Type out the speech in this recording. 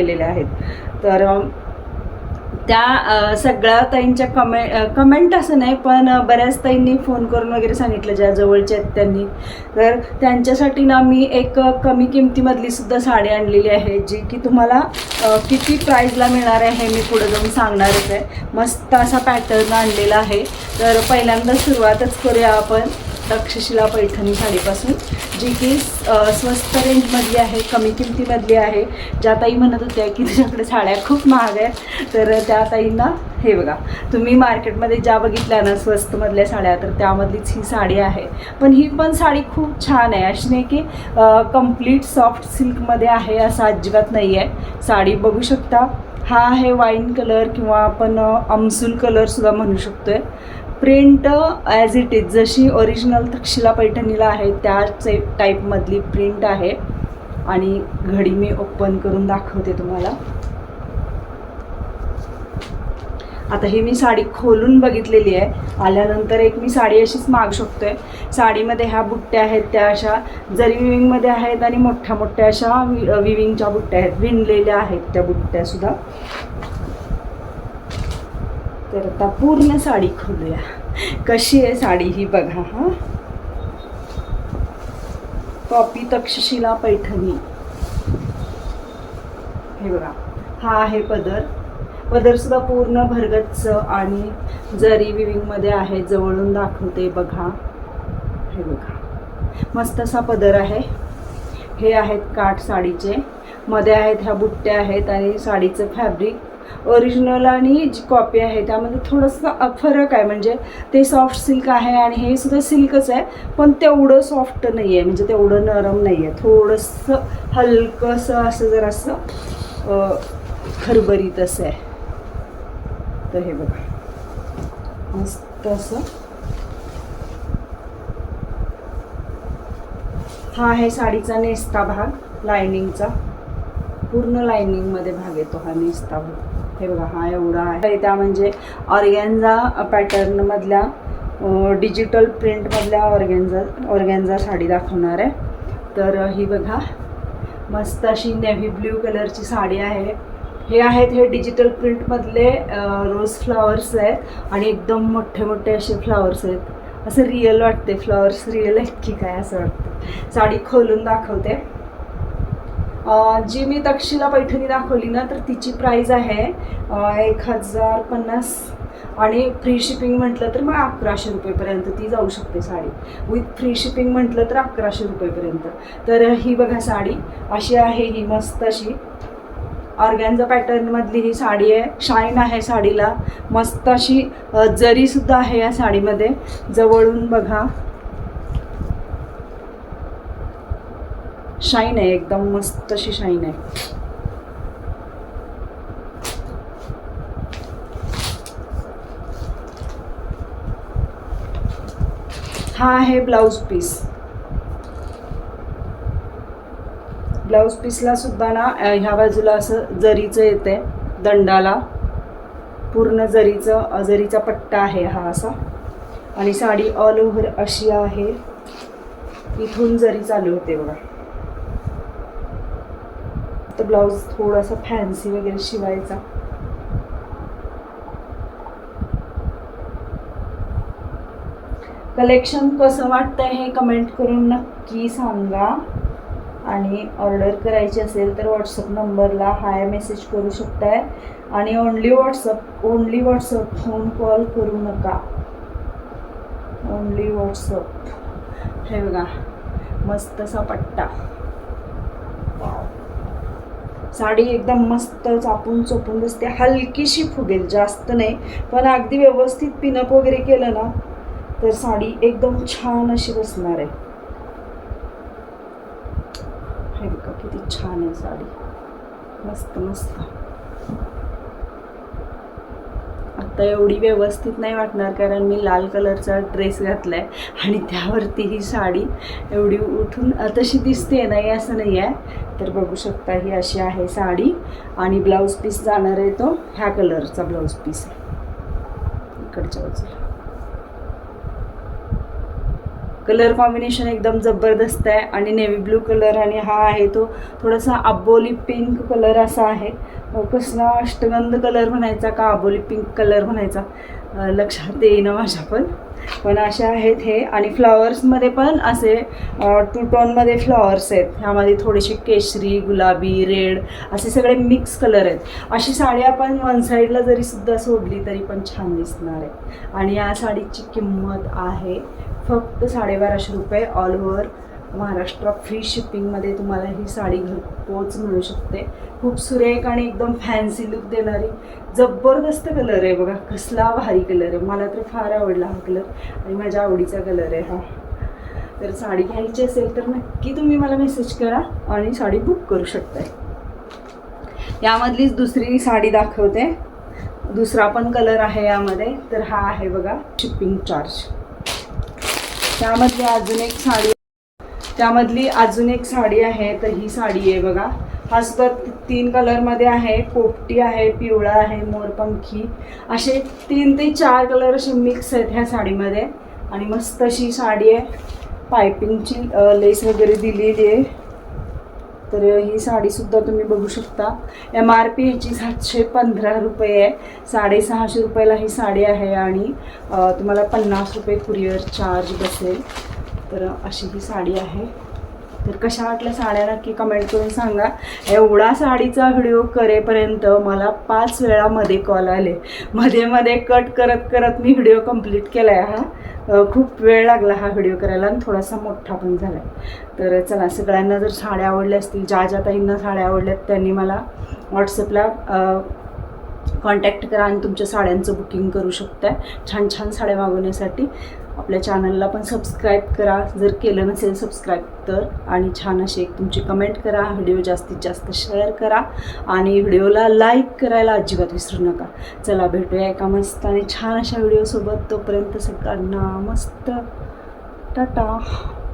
केलेल्या आहेत. तर त्या सगळ्या ताईंच्या कमे कमेंट असं नाही पण बऱ्याच ताईंनी फोन करून वगैरे सांगितलं ज्या जवळच्या आहेत त्यांनी. तर त्यांच्यासाठी ना मी एक कमी किमतीमधली सुद्धा साडी आणलेली आहे जी की तुम्हाला किती प्राईजला मिळणार आहे हे मी पुढे जाऊन सांगणारच आहे. मस्त असा पॅटर्न आणलेला आहे. तर पहिल्यांदा सुरुवातच करूया आपण. तक्षशिला पैठणी साडीपासून जी की स्वस्त रेंजमधली आहे कमी किमतीमधली आहे. ज्या ताई म्हणत होत्या की तुझ्याकडे साड्या खूप महाग आहेत. तर त्या ताईंना हे बघा तुम्ही मार्केटमध्ये ज्या बघितल्या ना स्वस्तमधल्या साड्या तर त्यामधलीच ही साडी आहे. पण ही पण साडी खूप छान आहे. अशी नाही की कंप्लीट सॉफ्ट सिल्कमध्ये आहे असं अजिबात नाही आहे. साडी बघू शकता. हा आहे वाईन कलर किंवा आपण अमसूल कलरसुद्धा म्हणू शकतो आहे प्रिंट ॲज इट इज जशी ओरिजिनल तक्षशिला पैठणीला आहे त्याच टाईपमधली प्रिंट आहे. आणि घडी मी ओपन करून दाखवते तुम्हाला. आता ही मी साडी खोलून बघितलेली आहे. आल्यानंतर एक मी साडी अशीच मागू आहे साडीमध्ये ह्या बुट्ट्या आहेत त्या अशा जरी विविंगमध्ये आहेत आणि मोठ्या मोठ्या अशा वि विविंगच्या बुट्ट्या आहेत. विणलेल्या आहेत त्या बुट्ट्यासुद्धा तर आता पूर्ण साडी खोलूया. कशी आहे साडी ही बघा हा. कॉपी तक्षशिला पैठणी. हे बघा हा आहे पदर. पदर सुद्धा पूर्ण भरगच्च आणि जरी विविंगमध्ये आहे जवळून दाखवते बघा. हे बघा मस्त असा पदर आहे. हे आहेत काठ साडीचे. मध्ये आहेत ह्या बुट्ट्या आहेत आणि साडीचं फॅब्रिक ओरिजिनल आणि जी कॉपी आहे त्यामध्ये थोडंसं फरक आहे. म्हणजे ते सॉफ्ट सिल्क आहे आणि हे सुद्धा सिल्कच आहे पण तेवढं सॉफ्ट नाही आहे म्हणजे तेवढं नरम नाही आहे थोडंसं हलकंसं असं जरासं खरबरीत असं आहे. तर हे बघा. मस्त असं. हा आहे साडीचा नेस्ता भाग लायनिंगचा पूर्ण लायनिंगमध्ये भाग येतो हा नेस्ता भाग. हे बघा हा एवढा आहे. त्या म्हणजे ऑर्गॅन्झा पॅटर्नमधल्या डिजिटल प्रिंटमधल्या ऑर्गॅन्झा ऑर्गॅन्झा साडी दाखवणार आहे. तर ही बघा मस्त अशी नेव्ही ब्ल्यू कलरची साडी आहे. हे आहेत हे डिजिटल प्रिंटमधले रोज फ्लावर्स आहेत आणि एकदम मोठे मोठे असे फ्लावर्स आहेत. असं रिअल वाटते फ्लावर्स रिअल आहेत की काय असं वाटतं. साडी खोलून दाखवते. जी मी तक्षशिला पैठणी दाखवली ना तर तिची प्राईज आहे एक हजार पन्नास. आणि फ्री शिपिंग म्हटलं तर मग अकराशे रुपयेपर्यंत ती जाऊ शकते साडी. विथ फ्री शिपिंग म्हटलं तर अकराशे रुपयेपर्यंत. तर ही बघा साडी अशी आहे ही मस्त अशी. ऑर्गॅन्झा पॅटर्नमधली ही साडी आहे. शाईन आहे साडीला. मस्त अशी जरीसुद्धा आहे या साडीमध्ये. जवळून बघा. शाईन आहे एकदम मस्त अशी शाईन आहे. हा आहे ब्लाऊज पीस ब्लाऊज पीसला सुद्धा ना ह्या बाजूला असं जरीचं येते दंडाला. पूर्ण जरीचं जरीचा पट्टा आहे हा असा. आणि साडी ऑल ओव्हर अशी आहे. इथून जरी चालू होते बघा. तर ब्लाऊज थोडासा फॅन्सी वगैरे शिवायचा. कलेक्शन कसं वाटतंय हे कमेंट करून नक्की सांगा. आणि ऑर्डर करायची असेल तर व्हॉट्सअप नंबरला हाय मेसेज करू शकताय. आणि only WhatsApp only WhatsApp phone call करू नका. ओनली व्हॉट्सअप हे बघा मस्त असा पट्टा. साडी एकदम मस्त चापून चोपून बसते. हलकीशी फुगेल जास्त नाही. पण अगदी व्यवस्थित पिनअप वगैरे केलं ना तर साडी एकदम छान अशी बसणार आहे. हे बघा किती छान आहे साडी. मस्त मस्त. आता एवढी व्यवस्थित नाही वाटणार कारण मी लाल कलरचा ड्रेस घातला आहे आणि त्यावरती ही साडी एवढी उठून तशी दिसते नाही असं नाही आहे. तर बघू शकता ही अशी आहे साडी आणि ब्लाऊज पीस जाणार आहे तो ह्या कलरचा ब्लाऊज पीस आहे. इकडच्या बाजूला. कलर कॉम्बिनेशन एकदम जबरदस्त आहे आणि नेव्ही ब्लू कलर आणि हा आहे तो थोडासा आबोली पिंक कलर असा आहे. कसला अष्टगंध कलर म्हणायचा का आबोली पिंक कलर म्हणायचा? लक्षात येईना माझ्या पण. पण असे आहेत हे. आणि फ्लॉवर्समध्ये पण असे टू टोनमध्ये फ्लॉवर्स आहेत. ह्यामध्ये थोडेसे केशरी गुलाबी रेड असे सगळे मिक्स कलर आहेत. अशी साडी आपण वन साईडला जरी सुद्धा सोडली तरी पण छान दिसणार आहे. आणि या साडीची किंमत आहे फक्त साडेबाराशे रुपये ऑल ओव्हर महाराष्ट्र फ्री शिपिंगमध्ये तुम्हाला ही साडी घरपोच मिळू शकते. खूप सुरेख आणि एकदम फॅन्सी लुक देणारी जबरदस्त कलर आहे बघा. कसला भारी कलर आहे. मला तर फार आवडला हा कलर आणि माझ्या आवडीचा कलर आहे हा. तर साडी घ्यायची असेल तर नक्की तुम्ही मला मेसेज करा आणि साडी बुक करू शकताय. यामधलीच दुसरी साडी दाखवते. दुसरा पण कलर आहे यामध्ये. तर हा आहे बघा शिपिंग चार्ज त्यामधली अजून एक साडी त्यामधली अजून एक साडी आहे तर ही साडी आहे बघा. हा सुद्धा तीन कलरमध्ये आहे. पोपटी आहे पिवळा आहे मोरपंखी. असे तीन ते चार कलर असे मिक्स आहेत ह्या साडीमध्ये. आणि मस्त अशी साडी आहे. पायपिंगची लेस वगैरे दिलेली आहे. तर ही साडीसुद्धा तुम्ही बघू शकता. एम आर पी ह्याची सातशे पंधरा रुपये आहे. साडेसहाशे रुपयाला ही साडी आहे आणि तुम्हाला पन्नास रुपये कुरिअर चार्ज बसेल. तर अशी ही साडी आहे. तर कशा वाटल्या साड्या नक्की कमेंट करून सांगा. एवढा साडीचा व्हिडिओ करेपर्यंत मला पाच वेळा मध्ये कॉल आले. मध्ये मध्ये कट करत करत मी व्हिडिओ कंप्लीट केला आहे हा खूप वेळ लागला हा व्हिडिओ करायला आणि थोडासा मोठा पण झाला तर चला सगळ्यांना जर साड्या आवडल्या असतील ज्या ज्या ताईंना साड्या आवडल्यात त्यांनी मला व्हॉट्सअपला कॉन्टॅक्ट करा आणि तुमच्या साड्यांचं बुकिंग करू शकता छान छान साड्या मागवण्यासाठी. आपल्या चॅनलला पण सबस्क्राईब करा. जर केलं नसेल सबस्क्राईब तर. आणि छान असे एक तुमची कमेंट करा. व्हिडिओ जास्तीत जास्त शेअर करा. आणि व्हिडिओला लाईक करायला अजिबात विसरू नका. चला भेटूया एका मस्त आणि छान अशा व्हिडिओसोबत तोपर्यंत सगळ्यांना मस्त. टाटा.